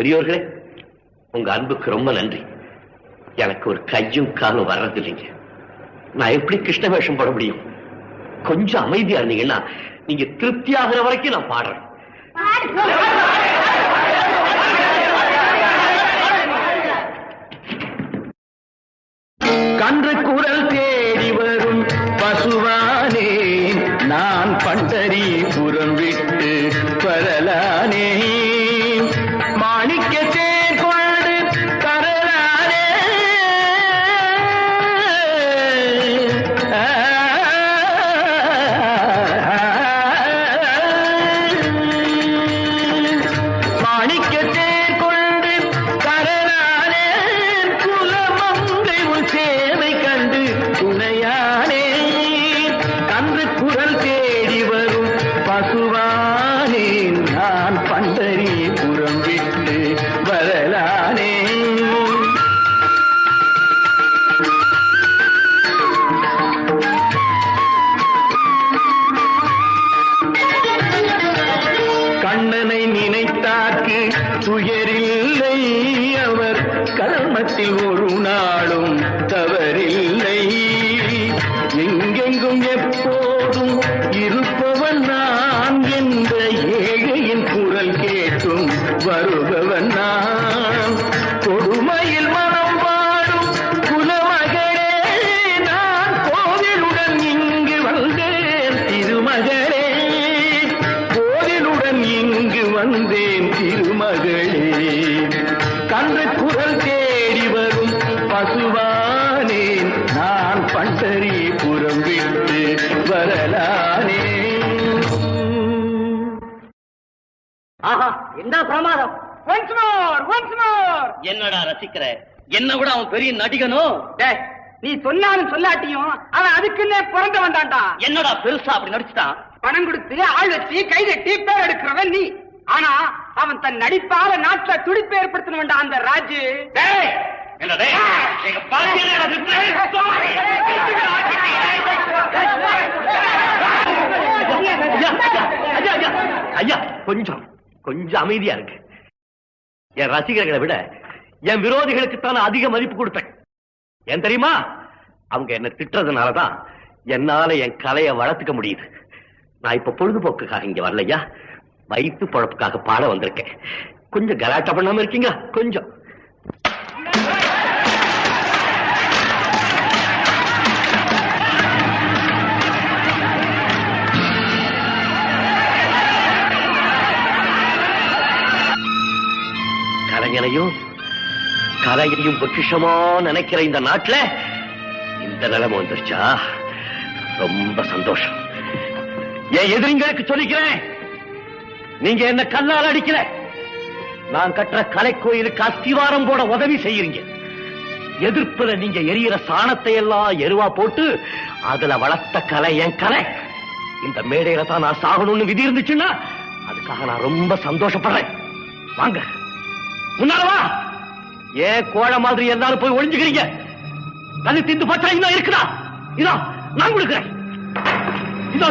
பெரியோர்களே உங்க அன்புக்கு ரொம்ப நன்றி. எனக்கு ஒரு கையும் காலும் வர்றது இல்லைங்க நான் எப்படி கிருஷ்ண வேஷம் போட முடியும்? கொஞ்சம் அமைதியா இருந்தீங்கன்னா நீங்க திருப்தியாகிற வரைக்கும் நான் பாடுறேன். தவறில்லை அவர் கர்மத்தில் ஒரு நாளும் தவறில்லை. எங்கெங்கும் எப்போதும் இருப்பவன் நான் என்ற ஏழையின் குரல் கேட்டும் வருபவன் புறம் விட்டு வரலானே. ஆஹா என்ன பிரமாதம்? ஒன்ஸ் மோர் ஒன்ஸ் மோர் என்னடா ரசிக்கிற? என்ன விட அவன் பெரிய நடிகனோ? டேய் நீ சொன்னாலும் சொல்லாட்டியும் அவன் அதுக்குன்னே பிறந்த வந்தான்டா. என்னடா பெருசா அப்படி நடிச்சுட்டான் பணம் கொடுத்து ஆள் வச்சு கை தட்டி பேர் எடுக்கிறவன் நீ. ஆனா அவன் தன் நடிப்பால நாட்டுல துடிப்பு ஏற்படுத்தணும்டா அந்த ராஜு. டேய் எங்க ஐயா, கொஞ்சம் கொஞ்சம் அமைதியா இருக்கு என் ரசிகர்களை விட என் விரோதிகளுக்கு தான் அதிக மதிப்பு கொடுத்தேன் ஏன் தெரியுமா அவங்க என்ன திட்டுறதுனாலதான் என்னால என் கலையை வளர்த்துக்க முடியுது நான் இப்ப பொழுதுபோக்குக்காக இங்க வரலையா வயிற்று பொழப்புக்காக பாட வந்திருக்கேன் கொஞ்சம் கலாட்டா பண்ணாம இருக்கீங்க கொஞ்சம் கலைஞனையும் கலையையும் பொக்கிஷமா நினைக்கிற இந்த நாட்டுல இந்த நிலைமை வந்துருச்சா? ரொம்ப சந்தோஷம். என் எதிரிங்களுக்கு சொல்லிக்கிறேன். நீங்க என்ன கல்லால் அடிக்கல. நான் கட்டுற கலை கோயிலுக்கு அஸ்திவாரம் போட உதவி செய்யறீங்க. எதிர்ப்புல நீங்க எரியற சாணத்தை எல்லாம் எருவா போட்டு அதுல வளர்த்த கலை என் கலை. இந்த மேடையில தான் நான் சாகணும்னு விதி இருந்துச்சுன்னா அதுக்காக நான் ரொம்ப சந்தோஷப்படுறேன். வாங்க. முன்னாலவா ஏன் கோழ மாதிரி எல்லாரும் போய் ஒளிஞ்சுக்கிறீங்க? அது திண்டு பச்சை இன்னும் இருக்குதா? இதோ நான் கொடுக்கிறேன். இதோ.